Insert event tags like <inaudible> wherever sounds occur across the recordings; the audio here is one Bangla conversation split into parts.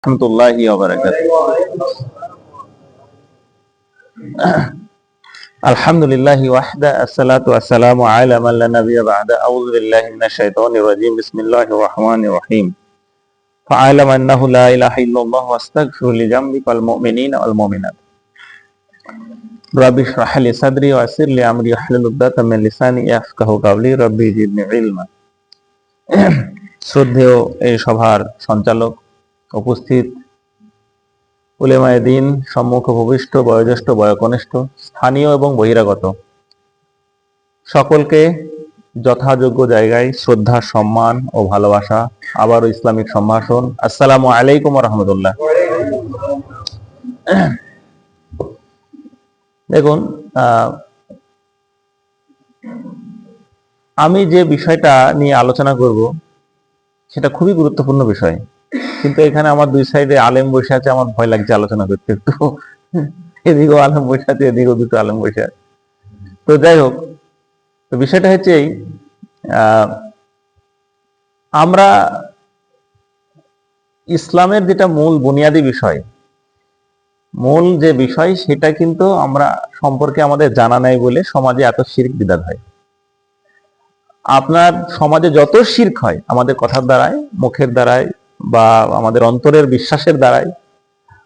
ورحمة الله وبركاته. الحمد لله وحده الصلاة والسلام على من لا نبي بعد أعوذ بالله من الشيطان الرجيم. بسم الله الرحمن الرحيم. فعلم أنه لا إله إلا الله واستغفر لجنبك المؤمنين والمؤمنات. ربي اشرح لي صدري ويسر لي أمري. واحلل عقدة من لساني يفقهوا قولي. ربي زدني علما. <clears throat> শ্রদ্ধেয় এই সভার সঞ্চালক উপস্থিত উলেমায় দিন, সম্মুখ ভূমিষ্ঠ, বয়োজ্যেষ্ঠ, বয়কনিষ্ঠ, স্থানীয় এবং বহিরাগত। সকলকে যথাযোগ্য জায়গায় শ্রদ্ধা, সম্মান ও ভালোবাসা, আবারও ইসলামিক সম্ভাষণ। আসসালামু আলাইকুম রহমতুল্লাহ। দেখুন আমি যে বিষয়টা নিয়ে আলোচনা করব, সেটা খুবই গুরুত্বপূর্ণ বিষয়। কিন্তু এখানে আমার দুই সাইডে আলেম বসে আছে, আমার ভয় লাগছে আলোচনা করতে একটু। এদিকেও আলেম বসে আছে, এদিকেও দুটো আলেম বসে আছে। তো যাই হোক, তো বিষয়টা হচ্ছে এই আমরা ইসলামের যেটা মূল বুনিয়াদী বিষয়, মূল যে বিষয় সেটা কিন্তু আমরা সম্পর্কে আমাদের জানা নাই বলে সমাজে এত শিরক বিদাত হয়। আপনার সমাজে যত শির্ক হয়, আমাদের কথার দ্বারায়, মুখের দ্বারায় বা আমাদের অন্তরের বিশ্বাসের দ্বারায়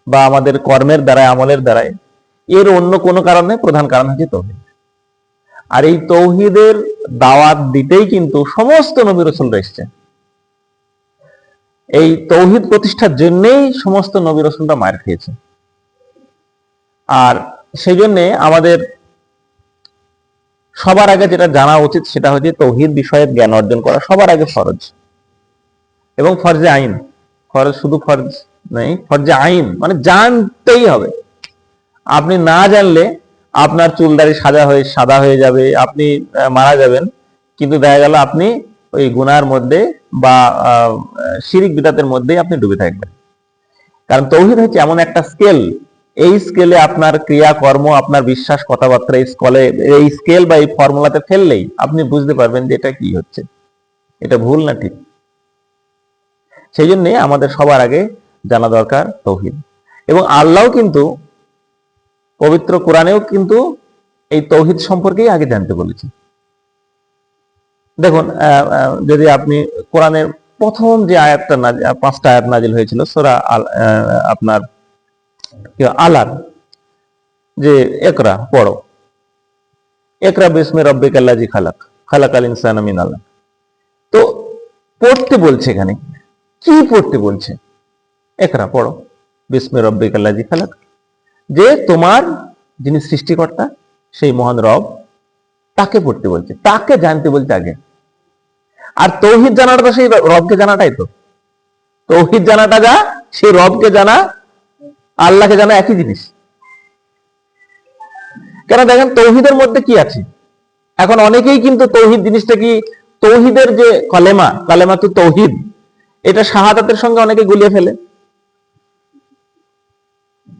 বা আমাদের কর্মের দ্বারায় আমলের দ্বারায় এর অন্য কোনো কারণে প্রধান কারণ হচ্ছে তৌহিদ। আর এই তৌহিদের দাওয়াত দিতেই কিন্তু সমস্ত নবী রসুলরা এসছে এই তৌহিদ প্রতিষ্ঠার জন্যেই সমস্ত নবী রসুলরা মার খেয়েছে আর সেই জন্যে আমাদের সবার আগে যেটা জানা উচিত সেটা হচ্ছে তৌহিদ বিষয়ে জ্ঞান অর্জন করা সবার আগে ফরজ। এবং ফরজে আইন। ফরজ শুধু ফরজ নেই, ফরজে আইন। মানে জানতেই হবে। আপনি না জানলে আপনার চুলদারি সাদা হয়ে সাদা হয়ে যাবে, আপনি মারা যাবেন। কিন্তু দেখা গেল আপনি ওই গুনার মধ্যে বা শিরিক বিদাতের মধ্যেই আপনি ডুবে থাকবেন। কারণ তৌহিদ হচ্ছে এমন একটা স্কেল। এই স্কেলে আপনার ক্রিয়া কর্ম আপনার বিশ্বাস, কথাবার্তা, এই স্কলে, এই স্কেল বা এই ফর্মুলাতে ফেললেই আপনি বুঝতে পারবেন যে এটা কি হচ্ছে। এটা ভুল না ঠিক? সেই জন্য আমাদের সবার আগে জানা দরকার তৌহিদ। এবং আল্লাহ কিন্তু পবিত্র কোরআনেও কিন্তু এই তৌহিদ সম্পর্কেই আগে জানতে বলেছে দেখুন যদি আপনি কোরআনের প্রথম যে আয়াতটা পাঁচটা আয়াত নাজিল হয়েছিল, সোরা আপনার আলার যে একরা, পড়ো। একরা বিসমে রব্বিক আল্লাজি খালাক খালাক আল ইনসান মিন আল্লাহ তো পড়তে বলছে এখানে কি পড়তে বলছে? একরা পড়ো। বিসমে রব্বিক আল্লাজি খালাক। যে তোমার যিনি সৃষ্টিকর্তা, সেই মহান রব তাকে পড়তে বলছে। তাকে জানতে বলছে আগে। আর তৌহিদ জানাটা তো সেই রবকে জানাটাই তো। তৌহিদ জানাটা যা, সেই রবকে জানা, আল্লাহকে জানা একই জিনিস। কেন দেখেন, তৌহিদের মধ্যে কি আছে? এখন অনেকেই কিন্তু তৌহিদ জিনিসটা কি, তৌহিদের যে কলেমা কালেমা তো তৌহিদ এটা শাহাদাতের সঙ্গে অনেকে গুলিয়ে ফেলে।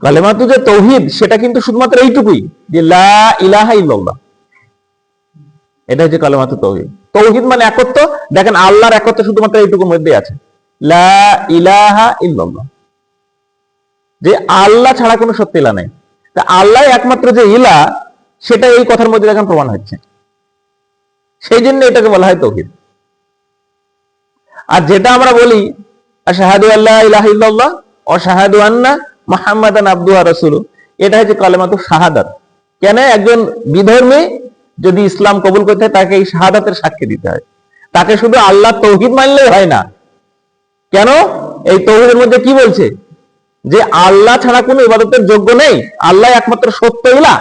কালেমা তো যে তৌহিদ, সেটা কিন্তু শুধুমাত্র এইটুকুই, যে লা ইলাহা ইল্লাল্লাহ। এটা হচ্ছে কালেমা তো তৌহিদ। তৌহিদ মানে একত্ব দেখেন আল্লাহর একত্ব শুধুমাত্র এইটুকুর মধ্যে আছে। লা ইলাহা ইল্লাল্লাহ। যে আল্লাহ ছাড়া কোনো সত্যি ইলা নেই। তা আল্লাহ একমাত্র যে ইলা, সেটা এই কথার মধ্যে এখন প্রমাণ হচ্ছে। সেই জন্য এটাকে বলা হয় তৌহিদ। আর যেটা আমরা বলি শাহাদু আল্লাহ ও শাহাদু আন্না আব্দুহা রাসূলু এটা হচ্ছে কেন? একজন বিধর্মী যদি ইসলাম কবুল করতে তাকে এই শাহাদাতের সাক্ষী দিতে হয়। তাকে শুধু আল্লাহ তৌহিদ মানলেই হয় না। কেন? এই তৌহিদের মধ্যে কি বলছে? যে আল্লাহ ছাড়া কোনো ইবাদতের যোগ্য নেই। আল্লাহ একমাত্র সত্য ইলা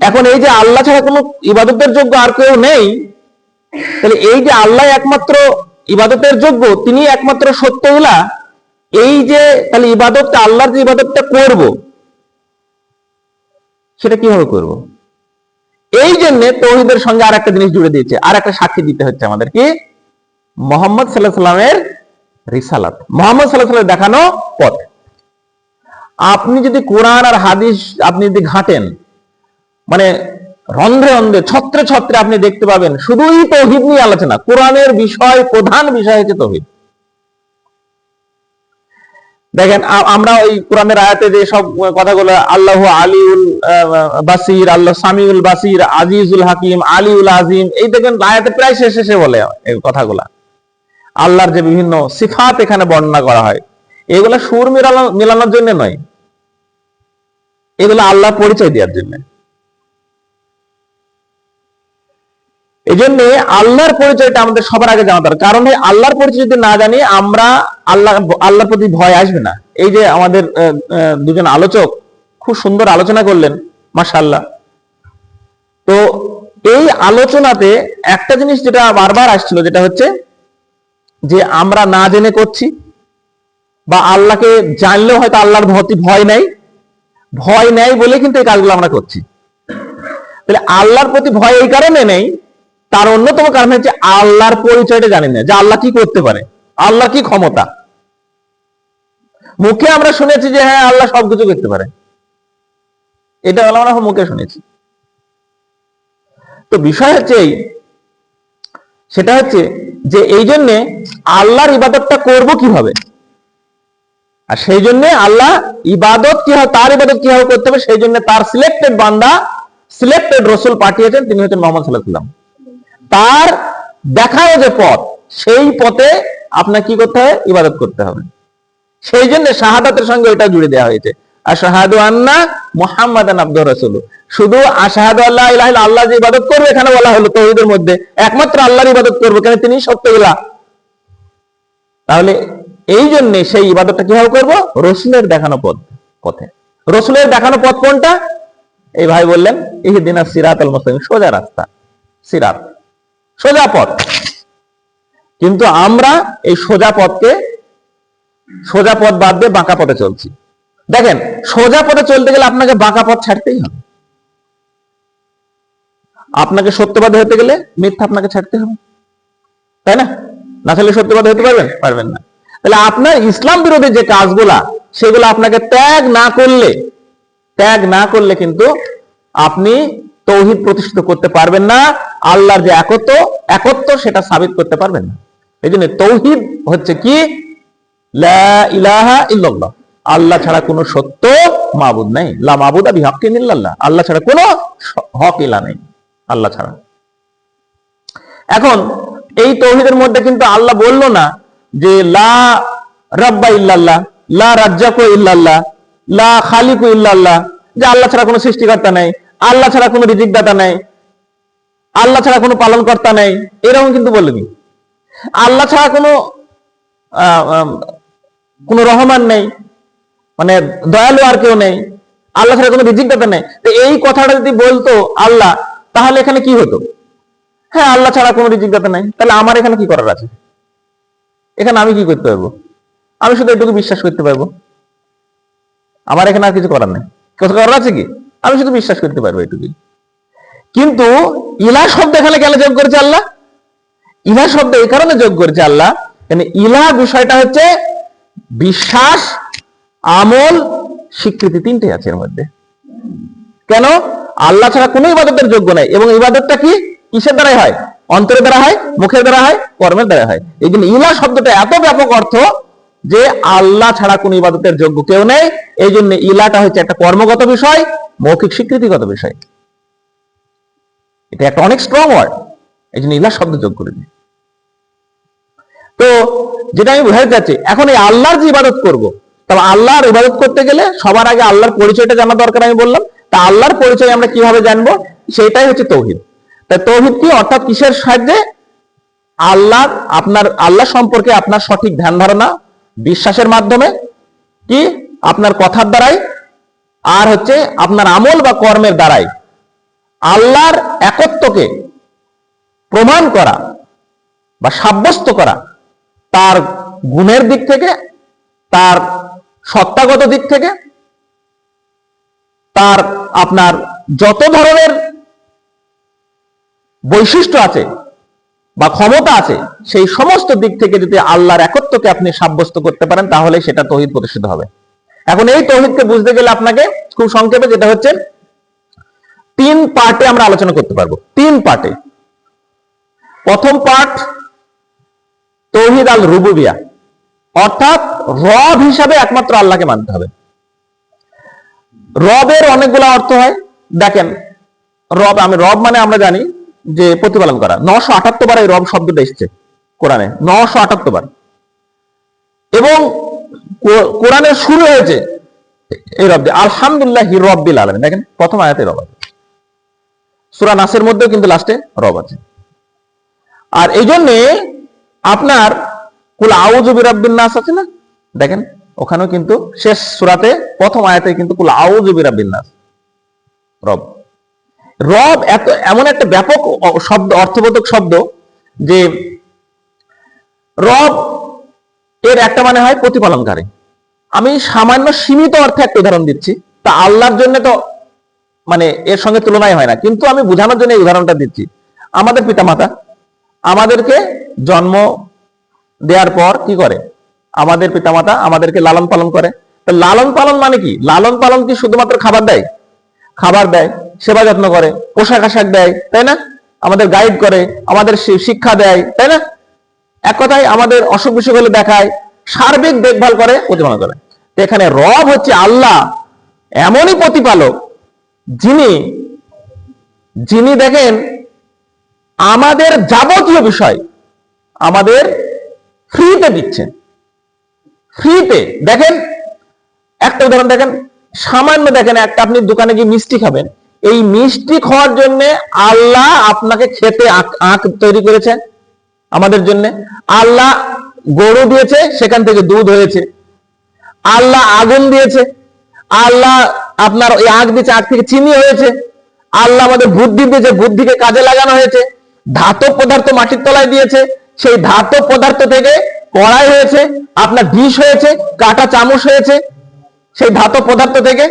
এখন এই যে আল্লাহ ছাড়া কোনো ইবাদতের যোগ্য আর কেউ নেই তাহলে এই যে আল্লাহ একমাত্র ইবাদতের যোগ্য তিনি একমাত্র সত্য ইলা এই যে তাহলে ইবাদতটা, আল্লাহর যে ইবাদতটা করব, সেটা কীভাবে করব? এই জন্য তৌহিদের সঙ্গে আর একটা জিনিস জুড়ে দিয়েছে আর একটা সাক্ষী দিতে হচ্ছে আমাদের কি? মোহাম্মদ সাল্লাহ সাল্লামের রিসালাত। মোহাম্মদ সাল্লাহ সাল্লামের দেখানো পথ। আপনি যদি কোরআন আর হাদিস, আপনি যদি ঘাটেন মানে রন্ধ্রে রন্ধ্রে, ছত্রে ছত্রে আপনি দেখতে পাবেন, শুধুই তৌহিদ নিয়ে আলোচনা, কোরআনের বিষয়, প্রধান বিষয় হচ্ছে তৌহিদ। দেখেন আমরা ওই কোরআনের আয়াতে যে সব কথাগুলো, আল্লাহ আলিউল বাসির, আল্লাহ সামিউল বাসির, আজিজুল হাকিম, আলিউল আজিম, এই দেখেন আয়াতে প্রায় শেষে শেষে বলে এই কথাগুলা। আল্লাহর যে বিভিন্ন সিফাত এখানে বর্ণনা করা হয়, এগুলা সুর মিলানো মিলানোর জন্য নয়। এগুলো আল্লাহ পরিচয় দেওয়ার জন্য। এই জন্য আল্লাহর পরিচয়টা আমাদের সবার আগে জানা দরকার। কারণ আল্লাহর পরিচয় যদি না জানি, আমরা আল্লাহ, আল্লাহর প্রতি ভয় আসবে না। এই যে আমাদের দুজন আলোচক খুব সুন্দর আলোচনা করলেন, মাশাআল্লাহ। তো এই আলোচনাতে একটা জিনিস যেটা বারবার আসছিল, যেটা হচ্ছে যে আমরা না জেনে করছি বা আল্লাহকে জানলেও হয়তো আল্লাহর ভতি ভয় নেই। ভয় নেই বলে কিন্তু এই কাজগুলো আমরা করছি। তাহলে আল্লাহর প্রতি ভয় এই কারণে নেই তার অন্যতম কারণ হচ্ছে আল্লাহর পরিচয়টা জানি না, যে আল্লাহ কি করতে পারে আল্লাহ কি ক্ষমতা। মুখে আমরা শুনেছি যে হ্যাঁ আল্লাহ সবকিছু করতে পারে। এটা আমরা মুখে শুনেছি। তো বিষয় হচ্ছে এই, সেটা হচ্ছে যে এই জন্যে আল্লাহর ইবাদতটা করব কীভাবে? আর সেই জন্য আল্লাহ ইবাদত কি হয়, তার ইবাদত কীভাবে করতে হবে, সেই জন্য তার সিলেক্টেড বান্দা সিলেক্টেড রসুল পাঠিয়েছেন, তিনি হচ্ছেন মোহাম্মদ সাল্লাহ সাল্লাম তার দেখানো যে পথ, সেই পথে আপনার কি করতে হবে? ইবাদত করতে হবে। সেই জন্য শাহাদাতের সঙ্গে ওইটা জুড়ে দেওয়া হয়েছে। আশাহাদু আন্না মুহাম্মাদান আব্দুর রাসূল। শুধু আশাহাদু আল্লাহ ইলাহা আল্লাহ যে ইবাদত করবে, এখানে বলা হলো তৌহিদের মধ্যে। একমাত্র আল্লাহর ইবাদত করবে, কেন তিনি সত্য ইলাহ তাহলে এই জন্য সেই ইবাদতটা কীভাবে করব? রসুলের দেখানো পথ, পথে। রসুলের দেখানো পথ কোনটা? এই ভাই বললেন এই দিন সিরাত আল মুস্তাকিম, সোজা রাস্তা, সিরাত। সোজা পথ কিন্তু আমরা এই সোজা পথকে সোজা পথ বাদ দিয়ে বাঁকা পথে চলছি। দেখেন, সোজা পথে চলতে গেলে আপনাকে বাঁকা পথ ছাড়তেই হবে। আপনাকে সত্যবাদী হতে গেলে মিথ্যা আপনাকে ছাড়তে হবে। তাই না? না থাকলে সত্যবাদী হতে পারবেন? পারবেন না। তাহলে আপনার ইসলাম বিরোধী যে কাজগুলা, সেগুলো আপনাকে ত্যাগ না করলে, ত্যাগ না করলে কিন্তু আপনি তৌহিদ প্রতিষ্ঠিত করতে পারবেন না, আল্লাহর যে একত্ব একত্ব সেটা সাবিত করতে পারবেন না। এই জন্য তৌহিদ হচ্ছে কি? আল্লাহ ছাড়া কোনো সত্য মাবুদ নাই। লা মাবুদা বিহাক্কিন ইল্লাল্লাহ। আল্লাহ ছাড়া কোনো হক ইলা নেই। আল্লাহ ছাড়া। এখন, এই তৌহিদের মধ্যে কিন্তু আল্লাহ বলল না যে লা রাব্বা ইল্লাল্লাহ, লা রাজ্জাকু ইল্লাল্লাহ, লা খালিকু ইল্লাল্লাহ, যে আল্লাহ ছাড়া কোনো সৃষ্টিকর্তা নেই। আল্লাহ ছাড়া কোনো রিজিকদাতা নেই। আল্লাহ ছাড়া কোনো পালনকর্তা নেই। এরকম কিন্তু বলেনি। আল্লাহ ছাড়া কোনো কোনো রহমান নেই। মানে দয়ালু আর কেউ নেই। আল্লাহ ছাড়া কোনো রিজিকদাতা নেই। তো এই কথাটা যদি বলতো আল্লাহ, তাহলে এখানে কি হতো? হ্যাঁ আল্লাহ ছাড়া কোনো রিজিকদাতা নেই। তাহলে আমার এখানে কি করার আছে? এখানে আমি কি করতে পারব? আমি শুধু এটুকু বিশ্বাস করতে পারব। আমার এখানে আর কিছু করার নেই। কিছু করার আছে কি? আমি শুধু বিশ্বাস করতে পারব এটুকুই। কিন্তু ইলা শব্দ এখানে কেন যোগ করেছে আল্লাহ? ইলা শব্দ এই কারণে যোগ করেছে আল্লাহ মানে ইলা বিষয়টা হচ্ছে বিশ্বাস, আমল, স্বীকৃতি তিনটে আছে এর মধ্যে। কেন? আল্লাহ ছাড়া কোনো ইবাদতের যোগ্য নাই। এবং ইবাদতটা কি? কিসের দ্বারাই হয়? অন্তরের দ্বারা হয়? মুখের দ্বারা হয়? কর্মের দ্বারা হয়। এই জন্য ইলা শব্দটা এত ব্যাপক অর্থ যে আল্লাহ ছাড়া কোনো ইবাদতের যোগ্য কেউ নেই। এই জন্য ইলাটা হচ্ছে একটা কর্মগত বিষয়। মৌখিক স্বীকৃতিগত বিষয়। এটা একটা অনেক স্ট্রং ওয়ার্ড এই জন্য ইলা শব্দ যোগ করে তো যেটা আমি বোঝাতে চাচ্ছি, এখন এই আল্লাহর যে ইবাদত করব তবে আল্লাহর ইবাদত করতে গেলে সবার আগে আল্লাহর পরিচয়টা জানা দরকার আমি বললাম, তা আল্লাহর পরিচয় আমরা কীভাবে জানব, সেটাই হচ্ছে তৌহিদ। তাই তৌহিদ কি? অর্থাৎ কিসের সাহায্যে? আল্লাহ আপনার, আল্লাহ সম্পর্কে আপনার সঠিক ধ্যান ধারণা, বিশ্বাসের মাধ্যমে, কি? আপনার কথার দ্বারাই আর হচ্ছে আপনার আমল বা কর্মের দ্বারাই আল্লাহর একত্বকে প্রমাণ করা বা সাব্যস্ত করা তার গুণের দিক থেকে, তার সত্তাগত দিক থেকে, তার আপনার যত ধরনের বৈশিষ্ট্য আছে বা ক্ষমতা আছে, সেই সমস্ত দিক থেকে যদি আল্লাহর একত্বকে আপনি সাব্যস্ত করতে পারেন, তাহলে সেটা তহিদ প্রতিষ্ঠিত হবে। এখন এই তহিদকে বুঝতে গেলে আপনাকে খুব সংক্ষেপে যেটা হচ্ছে, তিন পার্টে আমরা আলোচনা করতে পারব। তিন পার্টে। প্রথম পার্ট, তৌহিদ আল রুবুবিয়া। অর্থাৎ রব হিসাবে একমাত্র আল্লাহকে মানতে হবে। রবের অনেকগুলো অর্থ হয়। দেখেন, রব, আমি রব মানে আমরা জানি যে প্রতিপালন করা। নশো আটাত্তর বার এই রব শব্দটা এসছে কোরআনে। নশো আটাত্তর বার। এবং কো- কোরআনের শুরু হয়েছে এই রব আলহামদুলিল্লাহ রব্বিল আলমী দেখেন, প্রথম আয়াতে রব আছে। সুরা নাসের মধ্যেও কিন্তু লাস্টে রব আছে। আর এই জন্যে আপনার, কুল আউযু বিরাব্বিন নাস আছে না? দেখেন, ওখানেও কিন্তু শেষ সূরাতে প্রথম আয়াতে কিন্তু কুল আউযু বিরাব্বিন নাস। রব। রব এত, এমন একটা ব্যাপক শব্দ, অর্থবোধক শব্দ যে রব এর একটা মানে হয় প্রতিপালনকারী আমি সামান্য সীমিত অর্থে একটা উদাহরণ দিচ্ছি। তা আল্লাহর জন্য তো মানে এর সঙ্গে তুলনায় হয় না। কিন্তু আমি বোঝানোর জন্য এই উদাহরণটা দিচ্ছি। আমাদের পিতামাতা, আমাদেরকে জন্ম দেওয়ার পর কি করে? আমাদের পিতামাতা আমাদেরকে লালন পালন করে। তো লালন পালন মানে কি? লালন পালন কি শুধুমাত্র খাবার দেয়? খাবার দেয়, সেবা যত্ন করে, পোশাক আশাক দেয়, তাই না? আমাদের গাইড করে, আমাদের শিক্ষা দেয়, তাই না? এক কথায় আমাদের অসুখ বিসুখ হলে দেখায় সার্বিক দেখভাল করে, প্রতিপালন করে। এখানে রব হচ্ছে আল্লাহ, এমনই প্রতিপালক যিনি যিনি দেখেন আমাদের যাবতীয় বিষয় আমাদের ফ্রিতে দিচ্ছেন। ফ্রিতে। দেখেন, একটা উদাহরণ দেখেন, সামান্য দেখেন, একটা আপনি দোকানে গিয়ে মিষ্টি খাবেন। এই মিষ্টি খাওয়ার জন্য আল্লাহ আপনাকে খেতে আঁক তৈরি করেছেন। আমাদের জন্য। আল্লাহ গরু দিয়েছে, সেখান থেকে দুধ হয়েছে। আল্লাহ আগুন দিয়েছে। আল্লাহ আপনার ওই আগ দিয়েছে, আগ থেকে চিনি হয়েছে। আল্লাহ আমাদের বুদ্ধি দিয়েছে, বুদ্ধিকে কাজে লাগানো হয়েছে। ধাতব পদার্থ মাটির তলায় দিয়েছে। সেই ধাতব পদার্থ থেকে কড়াই হয়েছে, আপনার ডিশ হয়েছে, কাটা চামচ হয়েছে। সেই ধাতব পদার্থ থেকে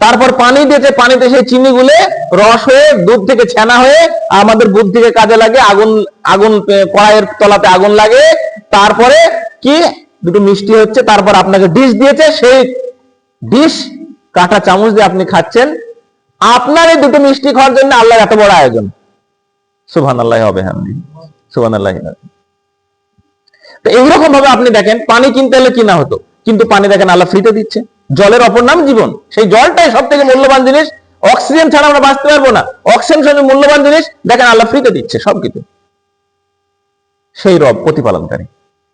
তারপর পানি দিয়েছে, পানিতে সেই চিনি গুলে রস হয়ে, দুধ থেকে ছানা হয়ে আমাদের বুদ্ধিকে কাজে লাগে, আগুন আগুন কড়াইয়ের তলাতে আগুন লাগে। তারপরে কি? দুটো মিষ্টি হচ্ছে, তারপর আপনাকে ডিশ দিয়েছে, সেই ডিশ, কাঁটা চামচ দিয়ে আপনি খাচ্ছেন। আপনার এই দুটো মিষ্টি খাওয়ার জন্য আল্লাহ এত বড় আয়োজন। সুবহান আল্লাহ হবে হামদি সুবহান আল্লাহ তো এইরকম ভাবে আপনি দেখেন, পানি কিনতে হলে কিনা হতো? কিন্তু পানি দেখেন আল্লাহ ফ্রিতে দিচ্ছে। জলের অপর নাম জীবন। সেই জলটাই সব থেকে মূল্যবান জিনিস। অক্সিজেন ছাড়া আমরা বাঁচতে পারব না। অক্সিজেন সঙ্গে মূল্যবান জিনিস, দেখেন আল্লাহ ফ্রিতে দিচ্ছে সবকিছু। সেই রব প্রতিপালনকারী।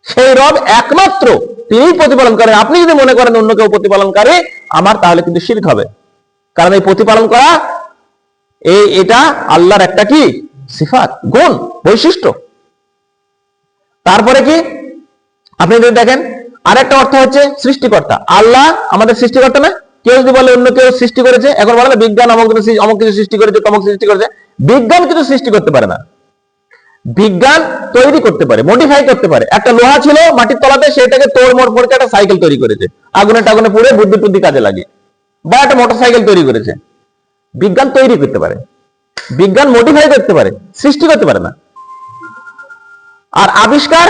সেই রব একমাত্র তিনি প্রতিপালন করেন আপনি যদি মনে করেন অন্য কেউ প্রতিপালন করে আমার তাহলে কিন্তু শিরক হবে। কারণ এই প্রতিপালন করা, এই এটা আল্লাহর একটা কি? সিফাত, গুণ, বৈশিষ্ট্য। তারপরে কি? আপনি যদি দেখেন, আরেকটা অর্থ হচ্ছে সৃষ্টিকর্তা। আল্লাহ আমাদের সৃষ্টিকর্তা না? কেউ যদি বলে অন্য কেউ সৃষ্টি করেছে, এখন বলে না, বিজ্ঞান অমুক অমুক কিছু সৃষ্টি করেছে, তমুক সৃষ্টি করেছে। বিজ্ঞান কিছু সৃষ্টি করতে পারে না। বিজ্ঞান তৈরি করতে পারে মডিফাই করতে পারে। একটা লোহা ছিল মাটির তলাতে সেটাকে তোড় মোড় করে একটা সাইকেল তৈরি করেছে। আগুনে টাগুনে পুড়ে বুদ্ধি টুদ্ধি কাজে লাগে। বা একটা মোটর সাইকেল তৈরি করেছে। বিজ্ঞান তৈরি করতে পারে। বিজ্ঞান মডিফাই করতে পারে, সৃষ্টি করতে পারে না। আর আবিষ্কার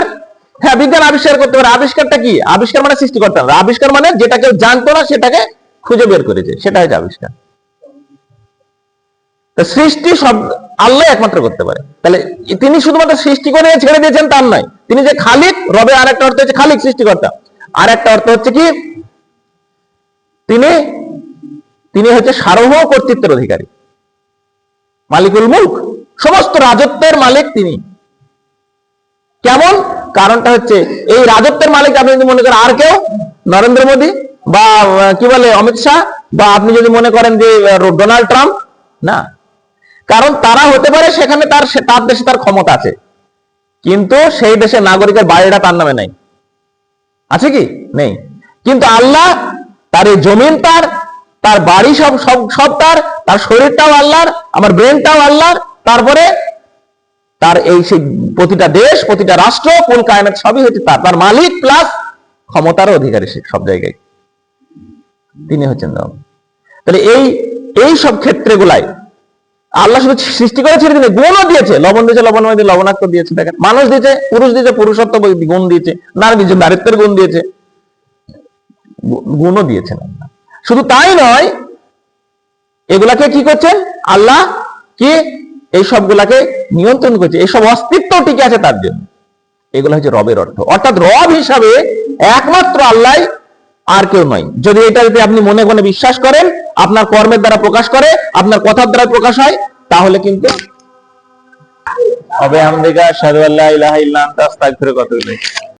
হ্যাঁ বিজ্ঞান আবিষ্কার করতে পারে। আবিষ্কারটা কি? আবিষ্কার মানে সৃষ্টি করতে হবে আবিষ্কার মানে যেটা কেউ জানতো না, সেটাকে খুঁজে বের করেছে সেটা হচ্ছে আবিষ্কার। সৃষ্টি সব আল্লাহ একমাত্র করতে পারে। তাহলে তিনি শুধুমাত্র সৃষ্টি করে ছেড়ে দিয়েছেন, তার নয়। তিনি যে খালিক, রবে আর একটা অর্থ হচ্ছে খালিক সৃষ্টিকর্তা। আর একটা অর্থ হচ্ছে কি? তিনি তিনি হচ্ছে সার্বভৌম কর্তৃত্বের অধিকারী। মালিকুল মুলক, সমস্ত রাজত্বের মালিক তিনি। কেমন? কারণটা হচ্ছে, এই রাজত্বের মালিক আপনি যদি মনে করেন আর কেউ, নরেন্দ্র মোদী বা কি বলে, অমিত শাহ? বা, আপনি যদি মনে করেন যে ডোনাল্ড ট্রাম্প, না? কারণ তারা হতে পারে সেখানে তার তার দেশে তার ক্ষমতা আছে। কিন্তু সেই দেশের নাগরিকের বাড়িটা তার নামে নাই। আছে কি? নেই। কিন্তু আল্লাহ, তার এই জমিন তার তার বাড়ি সব সব সব তার তার শরীরটাও আল্লাহর, আমার ব্রেনটাও আল্লাহর, তারপরে তার এই সেই প্রতিটা দেশ, প্রতিটা রাষ্ট্র কোন কায়নাত সবই হচ্ছে তার তার মালিক প্লাস ক্ষমতার অধিকারী সব জায়গায়। তিনি হচ্ছেন রব তাহলে এই এই সব ক্ষেত্রগুলাই আল্লাহ শুধু সৃষ্টি করে ছেড়ে দিলে গুণও দিয়েছে। লবণ দিয়েছে লবণ দিয়ে লবণাক্ত দিয়েছে, দেখেন। মানুষ দিয়েছে, পুরুষ দিয়েছে, পুরুষত্ব গুণ দিয়েছে, নারী দিয়েছে, নারীত্বের গুণ দিয়েছে। গুণও দিয়েছেন শুধু তাই নয়, এগুলাকে কি করছেন? আল্লাহ কি এই সবগুলাকে নিয়ন্ত্রণ করছে। এইসব অস্তিত্ব টিকে আছে তার জন্য। এগুলো হচ্ছে রবের অর্থ। অর্থাৎ রব হিসাবে একমাত্র আল্লাহ আর কেউ নয়। যদি এটা যদি আপনি মনে মনে বিশ্বাস করেন, আপনার কর্মের দ্বারা প্রকাশ করে, আপনার কথার দ্বারা প্রকাশ হয়, তাহলে কিন্তু হবে আমদিকা সাদু আল্লাহ ইলাহা ইল্লা আস্তাগফিরুকা ওয়া আতুবু